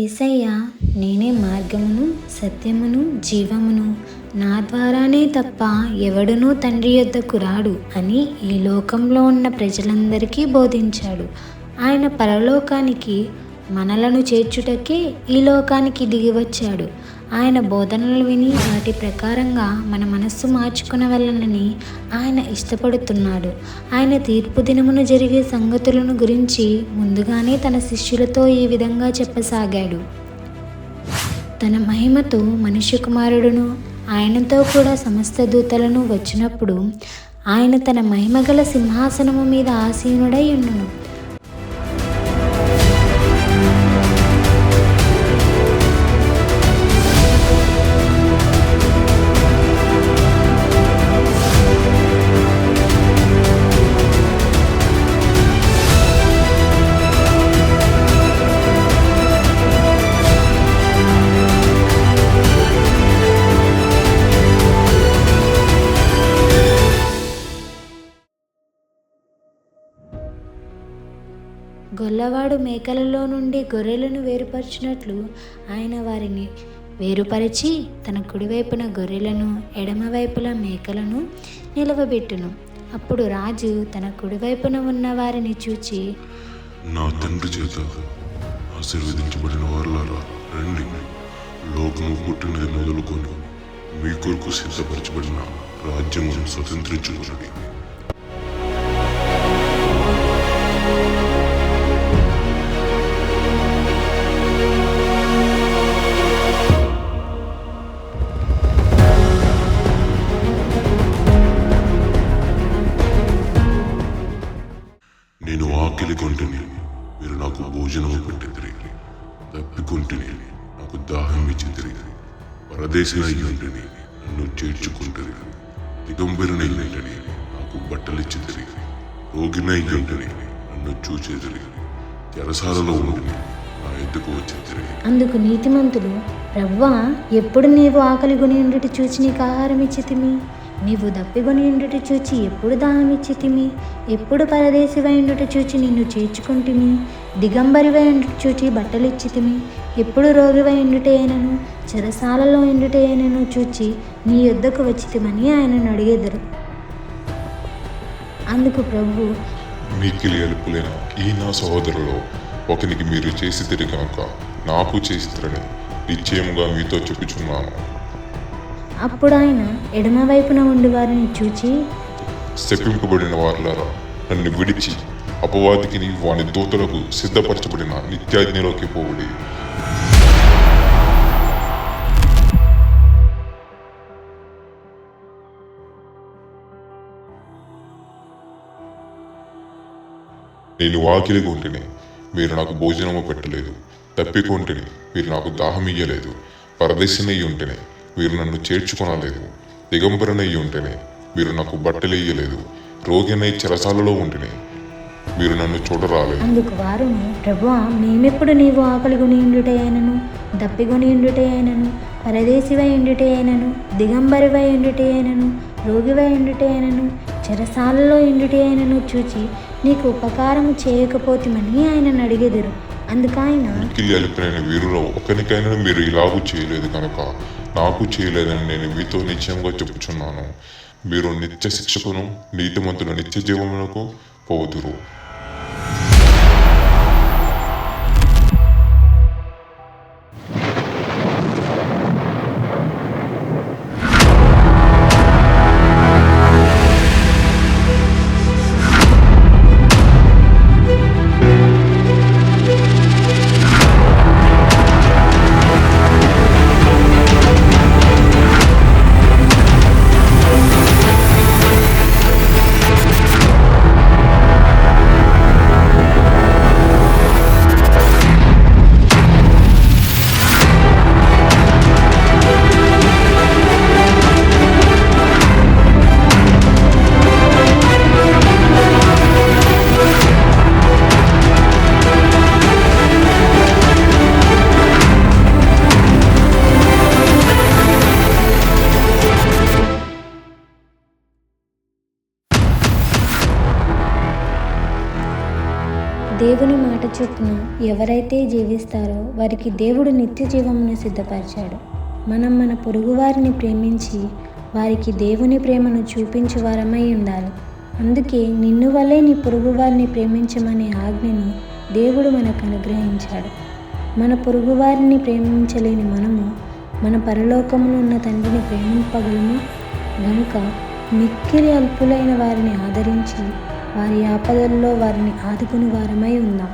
ఏసయ్య నేనే మార్గమును సత్యమును జీవమును. నా ద్వారానే తప్ప ఎవడునూ తండ్రి యొద్దకు రాడు అని ఈ లోకంలో ఉన్న ప్రజలందరికీ బోధించాడు. ఆయన పరలోకానికి మనలను చేర్చుటకే ఈ లోకానికి దిగి వచ్చాడు ఆయన బోధనలు విని వాటి ప్రకారంగా మన మనస్సు మార్చుకునవలనని ఆయన ఇష్టపడుతున్నాడు. ఆయన తీర్పు దినమును జరిగే సంగతులను గురించి ముందుగానే తన శిష్యులతో ఈ విధంగా చెప్పసాగాడు. తన మహిమతో మనిషి కుమారుడును ఆయనతో కూడా సమస్త దూతలను వచ్చినప్పుడు ఆయన తన మహిమగల సింహాసనము మీద ఆసీనుడై ఉండును. గొల్లవాడు మేకలలో నుండి గొర్రెలను వేరుపరిచినట్లు ఆయన వారిని వేరుపరిచి తన కుడివైపున గొర్రెలను ఎడమవైపుల మేకలను నిలవబెట్టును. అప్పుడు రాజు తన కుడివైపున ఉన్న వారిని చూచి నా తండ్రి చేత ఆశీర్వదించబడిన వారులారా రండి. లోకము పుట్టినది మొదలుకొని మీ కొరకు సిద్ధపరచబడిన రాజ్యమును స్వతంత్రించుకున్నది నేను ఆకలి కొంటిని మీరు నాకు భోజనము తిరిగి తప్పికొంటిని నాకు దాహం ఇచ్చిదిరి. పరదేశం అయ్యుంటిని నన్ను చేర్చుకుంటుంది దిగంబరినయ్యుంటిని నాకు బట్టలిచ్చిదిరి. రోగినయ్యుంటిని నన్ను చూచేదిరి. చెరసాలలో ఉంటిని నా ఎద్దుకు వచ్చిదిరి. అందుకు నీతిమంతులు ప్రవ్వా ఎప్పుడు నీవు ఆకలి కొని ఉండుట చూచి నీకు ఆహారం ఇచ్చితిమి నీవు దప్పిగొని ఉండుట చూచి ఎప్పుడు దాహం ఇచ్చితిమి ఎప్పుడు పరదేశివైండుట చూచి నిన్ను చేర్చుకుంటుమి? దిగంబరివైండుట చూచి బట్టలు ఇచ్చితిమి ఎప్పుడు రోగివైండుటేనను చెరసాలలో ఎండుటేనను చూచి నీ యొద్దకు వచ్చితిమని ఆయనను అడిగెదరు. అందుకు ప్రభు మిక్కిలి ఎలుపులైన ఈ నా సహోదరులో ఒకనికి మీరు చేసి తిరిగాక నాకు చేసిరని నిశ్చయముగా మీతో చెప్పుచున్నాను. అప్పుడు ఆయన ఎడమవైపున ఉండి వారిని చూచి శపింపబడిన వారులారా నన్ను విడిచి అపవాదికి వాని దూతలకు సిద్ధపరచబడిన నిత్యాజ్ఞలోకి పోవుడి. నేను వాకిలి కొంటిని మీరు నాకు భోజనము పెట్టలేదు. తప్పికొంటిని మీరు నాకు దాహం ఇయ్యలేదు. పరదేశినయ్యి ఉంటేనే మీరు నన్ను చేర్చుకొనలేదు. దిగంబరనయ్యి ఉంటేనే మీరు నాకు బట్టలు రోగినై చెరసాలలో ఉంటేనే మీరు నన్ను చూడరాలేదు. అందుకు వారును ప్రభువా మేమెప్పుడు నీవు ఆకలి కొని ఉండుటే అయినను దప్పిగొని ఉండుటే అయినను పరదేశివై ఉండుటే అయినను దిగంబరివై ఉండుటే అయినను రోగివై ఉండుటే అయినను చెరసాలలో ఉండుటే అయినను చూచి నీకు ఉపకారం చేయకపోతిమని ఆయనను అడిగెదరు అందుకైనా ఆయన మిక్కిలి వీరులో ఒకరికైనా మీరు ఇలాగూ చేయలేదు కనుక నాకు చేయలేదని నేను మీతో నిశ్చయంగా చెప్పుచున్నాను. మీరు నిత్య శిక్షకును నీతిమంతుల నిత్య జీవమునకు పోదురు. దేవుని మాట చొప్పున ఎవరైతే జీవిస్తారో వారికి దేవుడు నిత్య జీవమును సిద్ధపరిచాడు. మనం మన పొరుగువారిని ప్రేమించి వారికి దేవుని ప్రేమను చూపించు వారమై ఉండాలి. అందుకే నిన్ను వల్లే నీ పొరుగువారిని ప్రేమించమనే ఆజ్ఞను దేవుడు మనకు అనుగ్రహించాడు. మన పొరుగువారిని ప్రేమించలేని మనము మన పరలోకములో ఉన్న తండ్రిని ప్రేమింపగలము గనుక మిక్కిలి అల్పులైన వారిని ఆదరించి వారి ఆపదల్లో వారిని ఆదుకుని వారమై ఉందాం